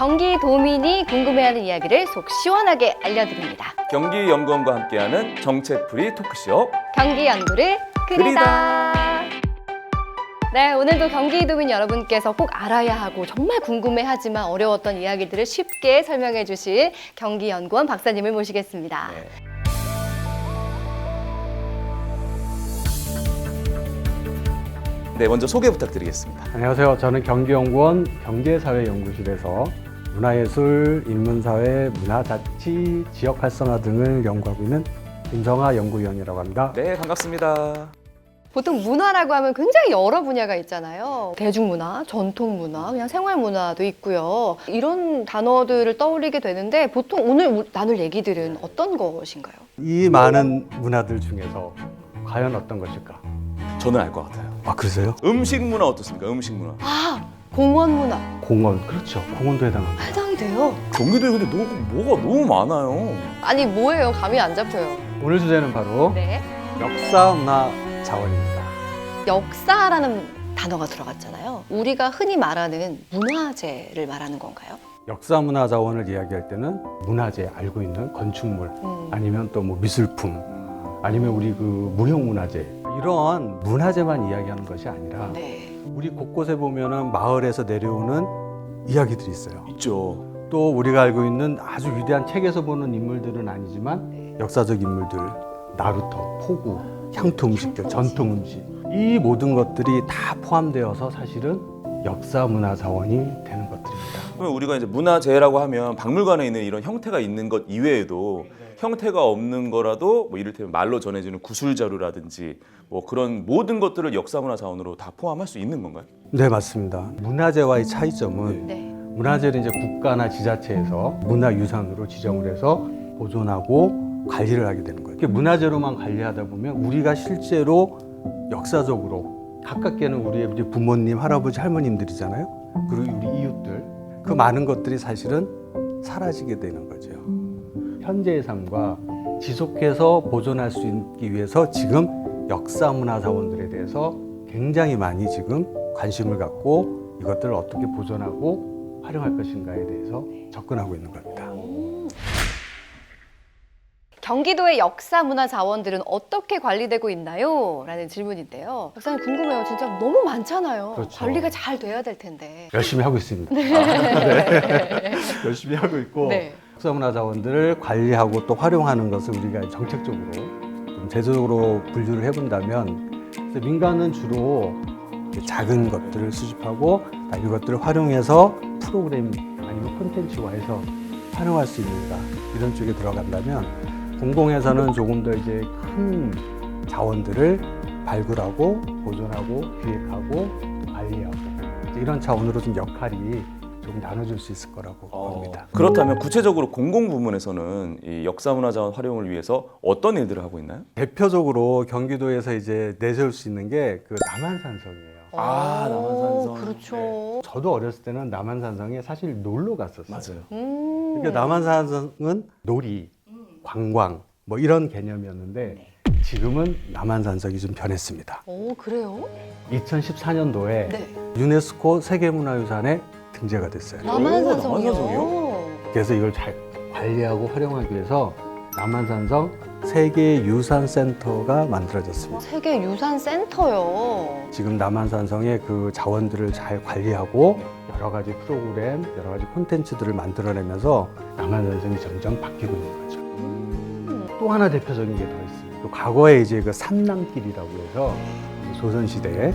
경기도민이 궁금해하는 이야기를 속 시원하게 알려드립니다. 경기 연구원과 함께하는 정책풀이 토크쇼. 경기 연구를 그리다. 네, 오늘도 경기도민 여러분께서 꼭 알아야 하고 정말 궁금해하지만 어려웠던 이야기들을 쉽게 설명해 주실 경기연구원 박사님을 모시겠습니다. 네. 네, 먼저 소개 부탁드리겠습니다. 안녕하세요. 저는 경기연구원 경제사회연구실에서 문화예술, 인문사회, 문화자치, 지역 활성화 등을 연구하고 있는 김성하 연구위원이라고 합니다. 네, 반갑습니다. 보통 문화라고 하면 굉장히 여러 분야가 있잖아요. 대중문화, 전통문화, 그냥 생활문화도 있고요. 이런 단어들을 떠올리게 되는데 보통 오늘 우- 나눌 얘기들은 어떤 것인가요? 이 많은 문화들 중에서 과연 어떤 것일까? 저는 알 것 같아요. 아, 그러세요? 음식 문화 어떻습니까? 음식 문화. 아, 공원 문화. 공원, 그렇죠. 공원도 해당합니다. 해당이 돼요. 경기도에 근데 너무, 뭐가 너무 많아요. 아니, 뭐예요? 감이 안 잡혀요. 오늘 주제는 바로 네. 역사 문화 자원입니다. 역사라는 단어가 들어갔잖아요. 우리가 흔히 말하는 문화재를 말하는 건가요? 역사 문화 자원을 이야기할 때는 문화재 알고 있는 건축물 음. 아니면 또 뭐 미술품 아니면 우리 그 무형 문화재 이런 문화재만 이야기하는 것이 아니라 네. 우리 곳곳에 보면은 마을에서 내려오는 이야기들이 있어요. 있죠. 또 우리가 알고 있는 아주 위대한 책에서 보는 인물들은 아니지만 역사적 인물들, 나루터, 포구, 향토 음식들, 전통 음식 이 모든 것들이 다 포함되어서 사실은 역사 문화 자원이 되는 것들입니다. 그러면 우리가 이제 문화재라고 하면 박물관에 있는 이런 형태가 있는 것 이외에도 형태가 없는 거라도 뭐 이를테면 말로 전해지는 구술 자료라든지 뭐 그런 모든 것들을 역사문화 자원으로 다 포함할 수 있는 건가요? 네, 맞습니다. 문화재와의 차이점은 네. 문화재를 이제 국가나 지자체에서 문화유산으로 지정을 해서 보존하고 관리를 하게 되는 거예요. 문화재로만 관리하다 보면 우리가 실제로 역사적으로 가깝게는 우리의 이제 부모님, 할아버지, 할머님들이잖아요. 그리고 우리 이웃들 그 많은 것들이 사실은 사라지게 되는 거죠. 현재의 삶과 지속해서 보존할 수 있기 위해서 지금 역사 문화 자원들에 대해서 굉장히 많이 지금 관심을 갖고 이것들을 어떻게 보존하고 활용할 것인가에 대해서 접근하고 있는 겁니다. 경기도의 역사 문화 자원들은 어떻게 관리되고 있나요? 라는 질문인데요. 박사님 궁금해요. 진짜 너무 많잖아요. 그렇죠. 관리가 잘 돼야 될 텐데. 열심히 하고 있습니다. 네. 열심히 하고 있고 네. 역사문화 자원들을 관리하고 또 활용하는 것을 우리가 정책적으로 좀 제도적으로 분류를 해본다면 민간은 주로 작은 것들을 수집하고 아, 이것들을 활용해서 프로그램 아니면 콘텐츠화해서 활용할 수 있는가 이런 쪽에 들어간다면 공공에서는 조금 더 이제 큰 자원들을 발굴하고 보존하고 기획하고 또 관리하고 이런 차원으로 좀 역할이 좀 나눠질 수 있을 거라고 봅니다. 그렇다면 구체적으로 공공 부문에서는 이 역사문화 자원 활용을 위해서 어떤 일들을 하고 있나요? 대표적으로 경기도에서 이제 내세울 수 있는 게 그 남한산성이에요. 아, 남한산성. 그렇죠. 저도 어렸을 때는 남한산성에 사실 놀러 갔었어요. 맞아요. 음. 그러니까 남한산성은 놀이, 관광 뭐 이런 개념이었는데 지금은 남한산성이 좀 변했습니다. 오, 그래요? 2014년도에 네. 유네스코 세계문화유산에 등재가 됐어요. 남한산성이요. 그래서 이걸 잘 관리하고 활용하기 위해서 남한산성 세계 유산 센터가 만들어졌습니다. 세계 유산 센터요. 지금 남한산성의 그 자원들을 잘 관리하고 여러 가지 프로그램, 여러 가지 콘텐츠들을 만들어내면서 남한산성이 점점 바뀌고 있는 거죠. 음. 또 하나 대표적인 게 더 있습니다. 또 과거에 이제 그 삼남길이라고 해서 조선 시대에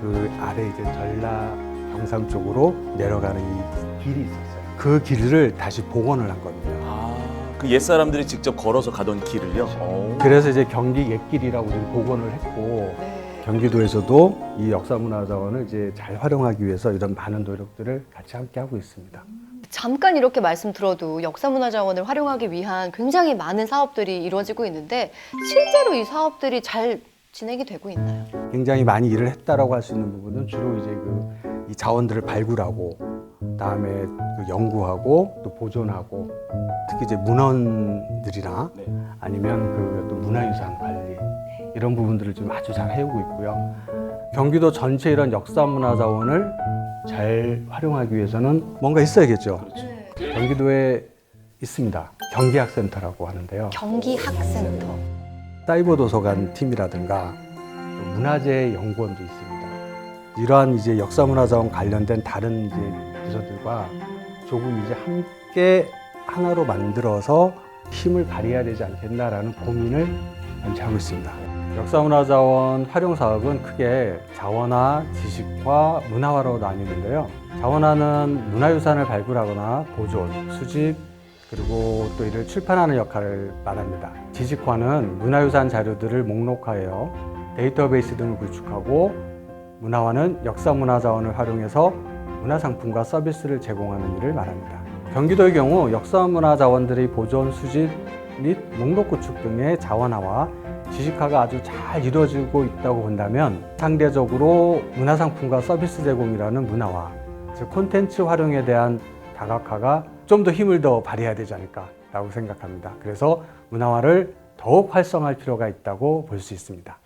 그 아래 이제 전라 경상 쪽으로 내려가는 이 길이 있었어요. 그 길을 다시 복원을 한 겁니다. 아, 그 옛사람들이 직접 걸어서 가던 길을요? 오. 그래서 이제 경기 옛길이라고 지금 복원을 했고 네. 경기도에서도 이 역사문화자원을 이제 잘 활용하기 위해서 이런 많은 노력들을 같이 함께 하고 있습니다. 잠깐 이렇게 말씀 들어도 역사문화자원을 활용하기 위한 굉장히 많은 사업들이 이루어지고 있는데 실제로 이 사업들이 잘 진행이 되고 있나요? 굉장히 많이 일을 했다라고 할 수 있는 부분은 주로 이제 그 이 자원들을 발굴하고 그다음에 그 연구하고 또 보존하고 특히 이제 문헌들이나 네. 아니면 그또 문화유산 관리 이런 부분들을 좀 아주 잘 해오고 있고요. 경기도 전체 이런 역사 문화 자원을 잘 활용하기 위해서는 뭔가 있어야겠죠. 경기도에 있습니다. 경기학센터라고 하는데요. 경기학센터. 사이버 도서관 팀이라든가 또 문화재 연구원도 있습니다. 이러한 이제 역사문화자원 관련된 다른 이제 부서들과 조금 이제 함께 하나로 만들어서 힘을 발휘해야 되지 않겠나라는 고민을 현재 하고 있습니다. 역사문화자원 활용 사업은 크게 자원화, 지식화, 문화화로 나뉘는데요. 자원화는 문화유산을 발굴하거나 보존, 수집, 그리고 또 이를 출판하는 역할을 말합니다. 지식화는 문화유산 자료들을 목록하여 데이터베이스 등을 구축하고 문화화는 역사문화자원을 활용해서 문화상품과 서비스를 제공하는 일을 말합니다. 경기도의 경우 역사문화자원들의 보존, 수집 및 목록 구축 등의 자원화와 지식화가 아주 잘 이루어지고 있다고 본다면 상대적으로 문화상품과 서비스 제공이라는 문화화, 즉 콘텐츠 활용에 대한 다각화가 좀 더 힘을 더 발휘해야 되지 않을까라고 생각합니다. 그래서 문화화를 더욱 활성화할 필요가 있다고 볼 수 있습니다.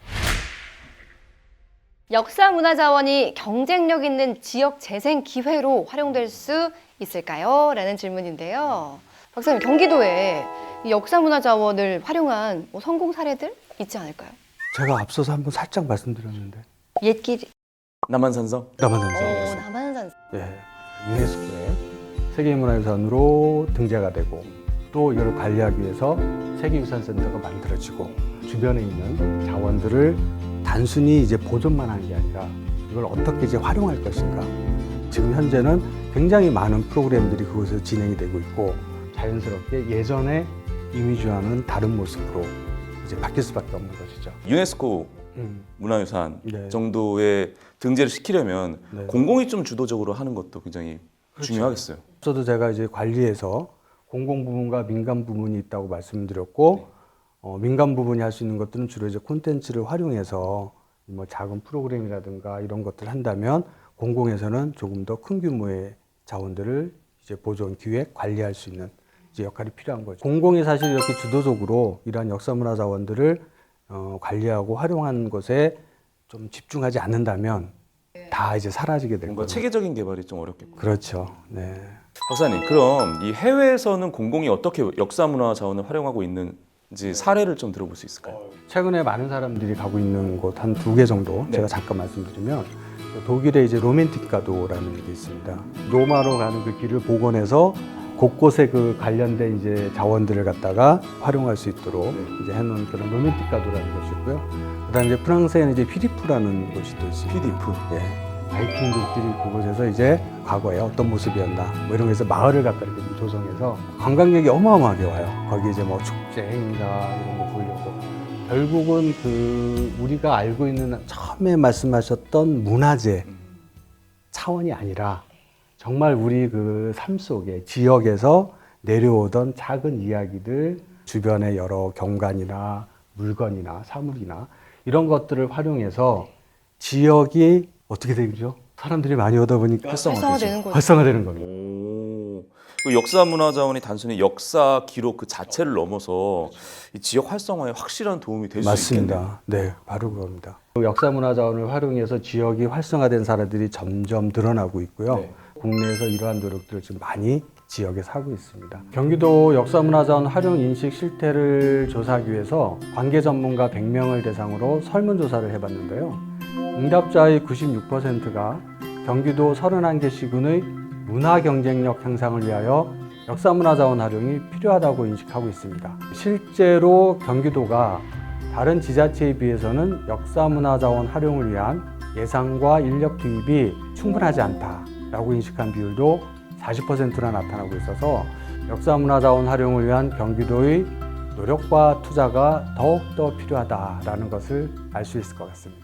역사 문화 자원이 경쟁력 있는 지역 재생 기회로 활용될 수 있을까요? 라는 질문인데요. 박사님, 경기도에 이 역사 문화 자원을 활용한 뭐 성공 사례들 있지 않을까요? 제가 앞서서 한번 살짝 말씀드렸는데 옛길, 남한산성. 남한산성 어, 남한산. 예, 유네스코에 세계문화유산으로 등재가 되고 또 이걸 관리하기 위해서 세계유산센터가 만들어지고 주변에 있는 자원들을 단순히 이제 보존만 하는 게 아니라 이걸 어떻게 이제 활용할 것인가. 지금 현재는 굉장히 많은 프로그램들이 그곳에서 진행이 되고 있고 자연스럽게 예전의 이미지와는 다른 모습으로 이제 바뀔 수밖에 없는 것이죠. 유네스코 음, 문화유산 네. 정도의 등재를 시키려면 네. 공공이 좀 주도적으로 하는 것도 굉장히 중요하겠어요. 저도 제가 이제 관리해서 공공 부문과 민간 부문이 있다고 말씀드렸고 어, 민간 부분이 할 수 있는 것들은 주로 이제 콘텐츠를 활용해서 뭐 작은 프로그램이라든가 이런 것들 을 한다면 공공에서는 조금 더 큰 규모의 자원들을 이제 보존, 기획, 관리할 수 있는 이제 역할이 필요한 거죠. 공공이 사실 이렇게 주도적으로 이러한 역사문화 자원들을 어, 관리하고 활용하는 것에 좀 집중하지 않는다면 다 이제 사라지게 될 거죠. 체계적인 개발이 좀 어렵겠고. 그렇죠. 네. 박사님, 그럼 이 해외에서는 공공이 어떻게 역사 문화 자원을 활용하고 있는 지 사례를 좀 들어볼 수 있을까요? 최근에 많은 사람들이 가고 있는 곳 한 두 개 정도 네. 제가 잠깐 말씀드리면 독일에 이제 로맨틱 가도라는 게 있습니다. 로마로 가는 그 길을 복원해서 곳곳에 그 관련된 이제 자원들을 갖다가 활용할 수 있도록 네. 이제 해놓은 그런 로맨틱 가도라는 곳이고요. 그다음 이제 프랑스에는 이제 피리프라는 곳이 또 있습니다. 피디프. 예. 바이킹족들이 그곳에서 이제 과거에 어떤 모습이었나 뭐 이런 거에서 마을을 이렇게 좀 조성해서 관광객이 어마어마하게 와요. 거기 이제 뭐 축제 행사 이런 거 보려고. 결국은 그 우리가 알고 있는 처음에 말씀하셨던 문화재 차원이 아니라 정말 우리 그 삶 속에 지역에서 내려오던 작은 이야기들 주변의 여러 경관이나 물건이나 사물이나 이런 것들을 활용해서 지역이 어떻게 되죠? 사람들이 많이 오다 보니까 활성화되는 거죠. 활성화되는 겁니다. 오. 그 역사 문화 자원이 단순히 역사 기록 그 자체를 넘어서 이 지역 활성화에 확실한 도움이 될 수 있겠네요. 맞습니다. 네, 바로 그겁니다. 역사 문화 자원을 활용해서 지역이 활성화된 사례들이 점점 늘어나고 있고요. 네. 국내에서 이러한 노력들을 지금 많이 지역에 사고 있습니다. 경기도 역사문화자원 활용 인식 실태를 조사하기 위해서 관계 전문가 100명을 대상으로 설문조사를 해봤는데요. 응답자의 96%가 경기도 31개 시군의 문화 경쟁력 향상을 위하여 역사문화 자원 활용이 필요하다고 인식하고 있습니다. 실제로 경기도가 다른 지자체에 비해서는 역사문화 자원 활용을 위한 예산과 인력 투입이 충분하지 않다라고 인식한 비율도 40%나 나타나고 있어서 역사문화 자원 활용을 위한 경기도의 노력과 투자가 더욱더 필요하다라는 것을 알 수 있을 것 같습니다.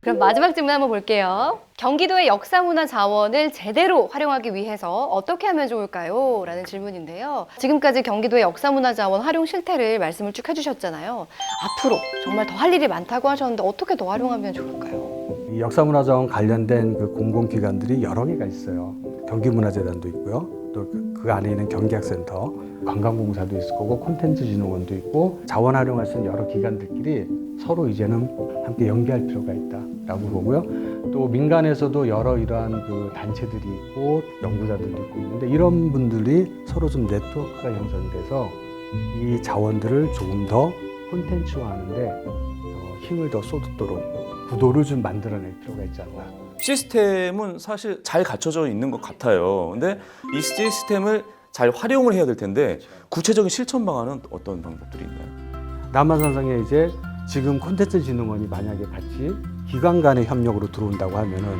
그럼 마지막 질문 한번 볼게요. 경기도의 역사문화 자원을 제대로 활용하기 위해서 어떻게 하면 좋을까요? 라는 질문인데요. 지금까지 경기도의 역사문화 자원 활용 실태를 말씀을 쭉 해주셨잖아요. 앞으로 정말 더 할 일이 많다고 하셨는데 어떻게 더 활용하면 좋을까요? 이 역사문화 자원 관련된 그 공공기관들이 여러 개가 있어요. 경기문화재단도 있고요. 또 그 안에 있는 경기학센터, 관광공사도 있을 거고 콘텐츠진흥원도 있고 자원 활용할 수 있는 여러 기관들끼리 서로 이제는 함께 연계할 필요가 있다라고 보고요. 또 민간에서도 여러 이러한 그 단체들이 있고 연구자들이 있고 있는데 이런 분들이 서로 좀 네트워크가 형성이 돼서 이 자원들을 조금 더 콘텐츠화하는데 어, 힘을 더 쏟도록 구도를 좀 만들어낼 필요가 있지 않나. 시스템은 사실 잘 갖춰져 있는 것 같아요. 근데 이 시스템을 잘 활용을 해야 될 텐데 구체적인 실천 방안은 어떤 방법들이 있나요? 남한산성에 이제 지금 콘텐츠 진흥원이 만약에 같이 기관 간의 협력으로 들어온다고 하면은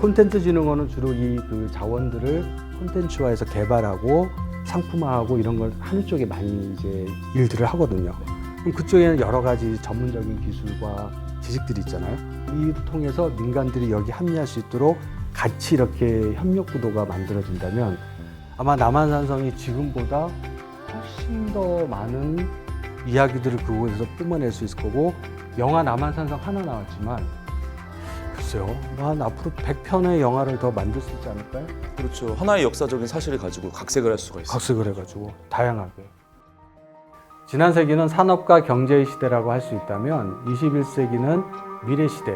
콘텐츠 진흥원은 주로 이 그 자원들을 콘텐츠화해서 개발하고 상품화하고 이런 걸 하는 쪽에 많이 이제 일들을 하거든요. 그럼 그쪽에는 여러 가지 전문적인 기술과 지식들이 있잖아요. 이를 통해서 민간들이 여기 합류할 수 있도록 같이 이렇게 협력 구도가 만들어진다면 아마 남한산성이 지금보다 훨씬 더 많은 이야기들을 그곳에서 뿜어낼 수 있을 거고 영화 남한산성 하나 나왔지만 글쎄요 한 앞으로 100편의 영화를 더 만들 수 있지 않을까요? 그렇죠. 하나의 역사적인 사실을 가지고 각색을 할 수가 있어요. 각색을 해가지고 다양하게 지난 세기는 산업과 경제의 시대라고 할 수 있다면 21세기는 미래 시대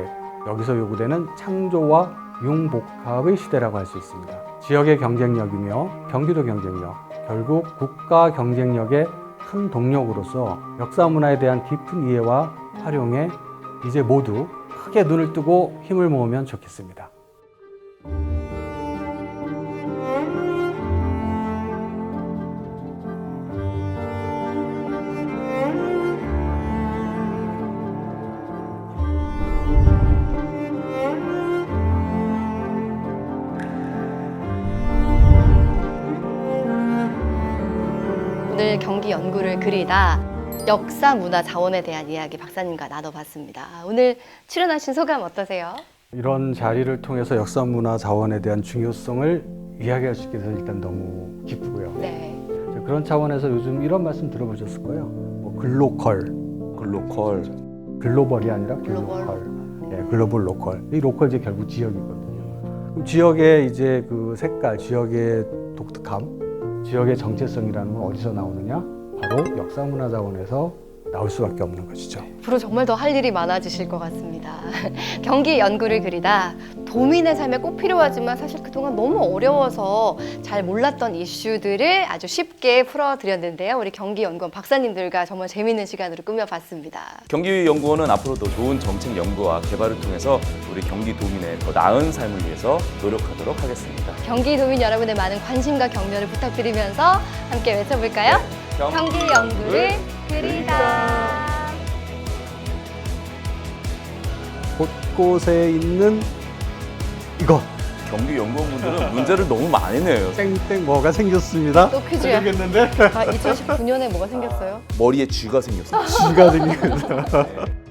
여기서 요구되는 창조와 융복합의 시대라고 할 수 있습니다. 지역의 경쟁력이며 경기도 경쟁력 결국 국가 경쟁력의 큰 동력으로서 역사 문화에 대한 깊은 이해와 활용에 이제 모두 크게 눈을 뜨고 힘을 모으면 좋겠습니다. 경기 연구를 그리다 역사 문화 자원에 대한 이야기 박사님과 나눠봤습니다. 오늘 출연하신 소감 어떠세요? 이런 자리를 통해서 역사 문화 자원에 대한 중요성을 이야기할 수 있게 돼서 일단 너무 기쁘고요. 네. 그런 차원에서 요즘 이런 말씀 들어보셨을 거예요. 뭐 글로컬, 글로컬. 글로벌이 아니라 글로벌. 글로컬. 예, 글로벌 로컬. 이 로컬 이제 결국 지역이거든요. 그럼 지역의 이제 그 색깔, 지역의 독특함, 지역의 정체성이라는 건 어디서 나오느냐? 바로 역사문화자원에서 나올 수밖에 없는 것이죠. 앞으로 정말 더 할 일이 많아지실 것 같습니다. 경기 연구를 그리다 도민의 삶에 꼭 필요하지만 사실 그동안 너무 어려워서 잘 몰랐던 이슈들을 아주 쉽게 풀어드렸는데요. 우리 경기 연구원 박사님들과 정말 재미있는 시간으로 꾸며봤습니다. 경기 연구원은 앞으로도 좋은 정책 연구와 개발을 통해서 우리 경기 도민의 더 나은 삶을 위해서 노력하도록 하겠습니다. 경기 도민 여러분의 많은 관심과 격려를 부탁드리면서 함께 외쳐볼까요? 경기 연구를 그리다. 곳곳에 있는 이거 경기 연구원분들은 문제를 너무 많이 내요. 땡땡 뭐가 생겼습니다. 또 퀴즈야. 생겼는데 아, 2019년에 뭐가 생겼어요? 머리에 쥐가 생겼어요. 쥐가 생겼어.